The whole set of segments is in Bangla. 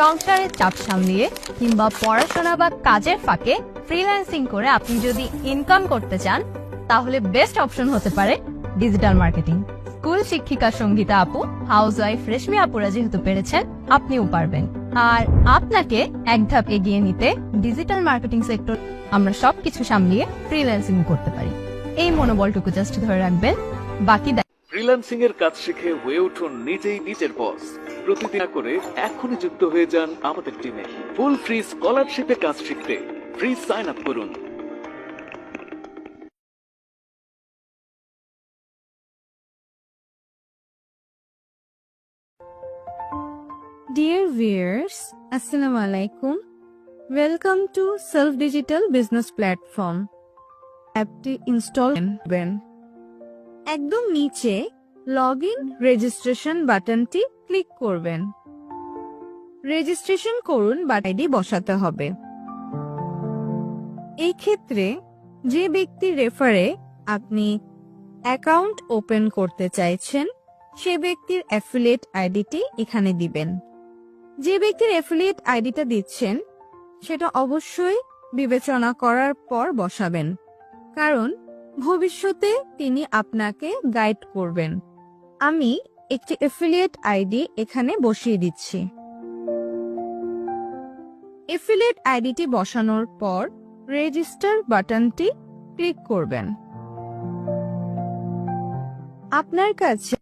সংসারের চাপ সামলিয়ে কিংবা পড়াশোনা বা কাজের ফাঁকে ফ্রিল্যান্সিং করে আপনি যদি ইনকাম করতে চান, তাহলে বেস্ট অপশন হতে পারে ডিজিটাল মার্কেটিং স্কুল শিক্ষিকা সঙ্গীতা আপু হাউস ওয়াইফ রেশমি আপুরা যেহেতু পেরেছেন, আপনিও পারবেন। আর আপনাকে এক ধাপ এগিয়ে নিতে ডিজিটাল মার্কেটিং সেক্টর আমরা সবকিছু সামলিয়ে ফ্রিল্যান্সিং করতে পারি। এই মনোবলটুকু জাস্ট ধরে রাখবেন, বাকি ফ্রিল্যান্সিং এর কাজ শিখে হয়ে উঠুন নিজেই নিজের বস প্রতিদিন করে এখনই যুক্ত হয়ে যান আমাদের টিমে ফুল ফ্রি স্কলারশিপে কাজ শিখতে ফ্রি সাইন আপ করুন alaikum. Welcome to Self Digital Business Platform. অ্যাপটি ইনস্টল করবেন একদম নিচে লগ ইন রেজিস্ট্রেশন বাটনটি ক্লিক করবেন। রেজিস্ট্রেশন করুন বা আইডি বসাতে হবে। এই ক্ষেত্রে যে ব্যক্তির রেফারে আপনি অ্যাকাউন্ট ওপেন করতে চাইছেন, সে ব্যক্তির অ্যাফিলিয়েট আইডিটি এখানে দিবেন। যে ব্যক্তির অ্যাফিলিয়েট আইডিটা দিচ্ছেন, সেটা অবশ্যই বিবেচনা করার পর বসাবেন। কারণ ভবিষ্যতে তিনি আপনাকে গাইড করবেন। আমি একটি এফিলিয়েট আইডি এখানে বসিয়ে দিচ্ছি। অ্যাফিলিয়েট আইডিটি বসানোর পর রেজিস্টার বাটনটি ক্লিক করবেন। আপনার কাছে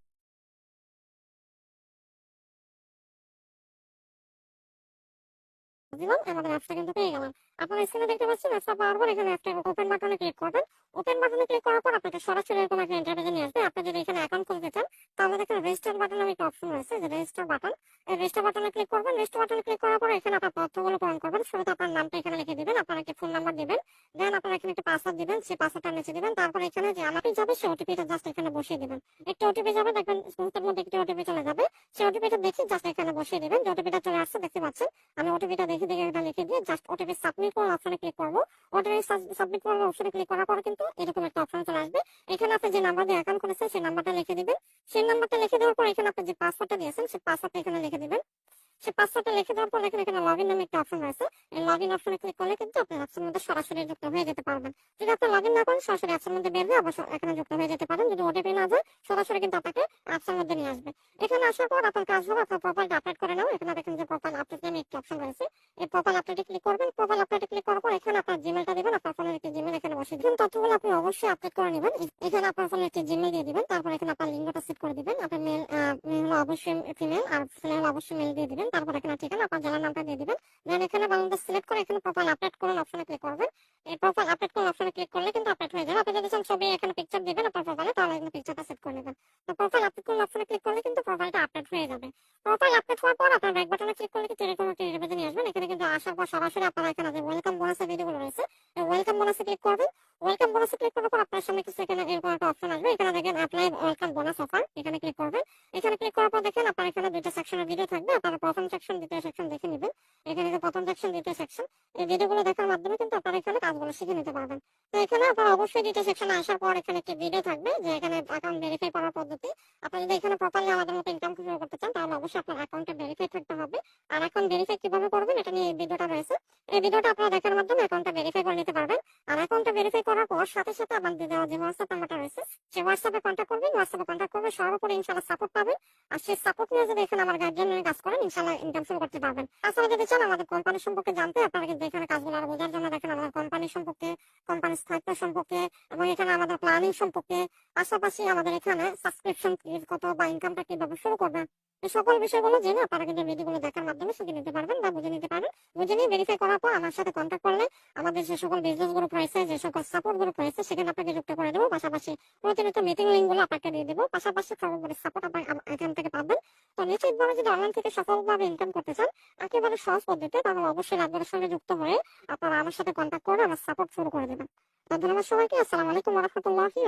আমাদের অ্যাপসটা কিন্তু পেয়ে গেলাম। আপনারা স্ক্রিনে দেখতে পাচ্ছেন পাওয়ার পর এখানে একটা ওপেন বাটনে ক্লিক করবেন। ওপেন বাটনে ক্লিক করার পর আপনাকে সরাসরি এরকম একটা ইন্টারভিউ নিয়ে আসবে। আপনি যদি এখানে অ্যাকাউন্ট খুলতে চান, তাহলে দেখেন রেজিস্টার বাটন নামে একটা অপশন রয়েছে। যে রেজিস্টার বাটন রেজিস্টার বাটনে ক্লিক করবেন। রেজিস্টার বাটনে ক্লিক করার পর এখানে আপনার তথ্যগুলো পূরণ করবেন। শুরুতে আপনার নামটা এখানে লিখে দিবেন, আপনার একটি ফোন নাম্বার দিবেন দেন আপনার এখানে একটা পাসওয়ার্ড দিবেন, সেই পাসওয়ার্ডটা নিচে দিবেন। তারপর এখানে যে আমাকে যাবে সেই ওটিপিটা জাস্ট এখানে বসিয়ে দিবেন। একটা ওটিপি যাবে, দেখবেন মুহূর্তের মধ্যে একটি ওটিপি চলে যাবে। সেই ওটিপিটা দেখে জাস্ট এখানে বসিয়ে দিবেন। যে ওটিপিটা চলে আসছে, দেখতে পাচ্ছেন। আমি ওটিপিটা দেখে দেখে এটা লিখে দিয়ে জাস্ট ওটিপি সাবমিট করার অপশনে ক্লিক করব। ওটিপি সাবমিট করার অপশনে ক্লিক করার পরে কিন্তু এরকম একটা অপশন চলে আসবে। এখানে আপনি যে নাম্বার দিয়ে অ্যাকাউন্ট করেছেন, সেই নাম্বারটা লিখে দিবেন। সেই নাম্বারটা লিখে দেওয়ার পর এখানে আপনি যে পাসওয়ার্ডটা দিয়েছেন, সেই পাসওয়ার্ডটা এখানে লিখে দিবেন। সেই পাসওয়ার্ডটা লিখে দেওয়ার পর দেখেন এখানে লগ ইন নামে একটা অপশন রয়েছে। এই লগ ইন অপশনে ক্লিক করলে কিন্তু আপনি অ্যাপসের মধ্যে সরাসরি যুক্ত হয়ে যেতে পারবেন। যদি আপনি লগ ইন না করেন, সরাসরি অ্যাপসের মধ্যে বের হয়ে অবশ্য এখানে যুক্ত হয়ে যেতে পারেন। যদি ওটিপি না যায়, সরাসরি কিন্তু আপনাকে অ্যাপসের মধ্যে নিয়ে আসবে। এখানে আসার পর আপনার কাজ হবে, আপনার প্রোফাইলটা আপডেট করে নেওয়া। এখানে দেখেন যে প্রোফাইল আপডেট নামে একটা অপশন রয়েছে। এই প্রোফাইল আপডেটে ক্লিক করবেন। প্রোফাইল আপডেটে ক্লিক করার পর এখানে আপনার জিমেলটা দিবেন, আপনার ফোনের দিবেন তথ্যগুলো আপনি অবশ্যই আপডেট করে নেবেন। এখানে আপনার ফোনের একটি জিমেল দিয়ে দিবেন, তারপর এখানে আপনার লিঙ্কটা সেট করে দিবেন। আপনার মেল মেল অবশ্যই ফিমেল আর ফিমেল অবশ্যই মেল দিয়ে দিবেন। তারপর এখানে ঠিকানা, আপনার জেলার নামটা দিয়ে দিবেন। দেন এখানে বাংলাদেশ সিলেক্ট করে এখানে প্রোফাইল আপডেট করুন অপশনে ক্লিক করবেন। এই প্রোফাইল আপডেট করুন অপশনে ক্লিক করলে কিন্তু আপডেট হয়ে যাবে। আপনি যদি চান ছবি এখানে পিকচার দিবেন আপনার প্রোফাইলে তাহলে এখানে পিকচারটা সেট করে নেবেন। তো প্রোফাইল আপডেট করুন অপশনে ক্লিক করলে কিন্তু প্রোফাইলটা আপডেট হয়ে যাবে। প্রোফাইল আপডেট হওয়ার পর আপনার ব্যাক বাটনে ক্লিক করলে কিন্তু এরকম একটা নিয়ে আসবেন। এখানে কিন্তু আসার পর সরাসরি আপনারা এখানে যে ওয়েলকাম বোনাসের ভিডিওগুলো রয়েছে ওয়েলকাম বোনাসে ক্লিক করবেন। ওয়েলকাম বোনাসে ক্লিক করার পর আপনার সামনে কিছু এখানে এরকম একটা অপশন আসবে। এখানে দেখেন অ্যাপ্লাই ওয়েলকাম বোনাস অফার এখানে ক্লিক করবেন। এখানে ক্লিক করার পর দেখেন, আপনার এখানে দুইটা সেকশনের ভিডিও থাকবে। আপনারা প্রথম সেকশন দ্বিতীয় সেকশন দেখে নেবেন। এখানে প্রথম সেকশন দ্বিতীয় সেকশন এই ভিডিওগুলো দেখার মাধ্যমে কিন্তু আপনারা এখানে কাজগুলো শিখে নিতে পারবেন। তো এখানে আপনারা অবশ্যই দ্বিতীয় সেকশনে আসার পর এখানে একটি ভিডিও থাকবে যে এখানে অ্যাকাউন্ট ভেরিফাই করার পদ্ধতি। আপনি যদি এখানে প্রপারলি আমাদের মতো ইনকাম শুরু করতে চান, তাহলে অবশ্যই আপনার অ্যাকাউন্টে ভেরিফাই থাকতে হবে। আর অ্যাকাউন্ট ভেরিফাই কীভাবে করবেন, এটা নিয়ে এই ভিডিওটা রয়েছে। এই ভিডিওটা আপনারা দেখার মাধ্যমে অ্যাকাউন্টটা ভেরিফাই করে নিতে পারবেন। আর অ্যাকাউন্টটা ভেরিফাই করার পর সাথে সাথে আমাদের দেওয়া যে হোয়াটসঅ্যাপ নাম্বারটা রয়েছে সেই হোয়াটসঅ্যাপে কন্ট্যাক্ট করবেন। হোয়াটসঅ্যাপে কন্ট্যাক্ট করবে সবার উপরে ইনশাল্লাহ সাপোর্ট পাবেন। আর সেই সাপোর্ট নিয়ে যদি এখানে আমার গার্জিয়ান কাজ করেন ইনশাল্লাহ ইনকাম শুরু করতে পারবেন। তাছাড়া যদি চান আমাদের কোম্পানি সম্পর্কে জানতে, আপনারা কিন্তু এখানে কাজগুলো আরও বোঝার জন্য দেখেন, আমাদের কোম্পানি সম্পর্কে কোম্পানির সম্পর্কে এবং এখানে আমাদের প্ল্যানিং সম্পর্কে পাশাপাশি আমাদের এখানে সাবস্ক্রিপশন কত বা ইনকামটা কীভাবে শুরু করবেন এই সকল বিষয়গুলো জেনে আপনারা কিন্তু ভিডিওগুলো দেখার মাধ্যমে শিখে নিতে পারবেন বা বুঝে নিতে পারবেন। বুঝে নিয়ে ভেরিফাই করার পর আমার সাথে কন্ট্যাক্ট করলে আমাদের যে সকল বিজনেস গ্রুপ রয়েছে, যে সকল সাপোর্ট গ্রুপ রয়েছে, সেখানে আপনাকে যুক্ত করে দেবো। পাশাপাশি প্রতিনিয়ত মিটিং লিঙ্কগুলো আপনাকে দিয়ে দেবো। পাশাপাশি সর্বোপরি সাপোর্ট আপনার এখান থেকে পাবেন। তো নিশ্চিতভাবে যদি অনলাইন থেকে সফলভাবে ইনকাম করতে চান, একেবারে সহজ পদ্ধতি তাহলে অবশ্যই রাজবারের সঙ্গে যুক্ত হয়ে আপনারা আমার সাথে কন্ট্যাক্ট করে আমার সাপোর্ট শুরু করে দেবেন। ধন্যবাদ সবাইকে। আসসালামু আলাইকুম রহমতুল্লাহি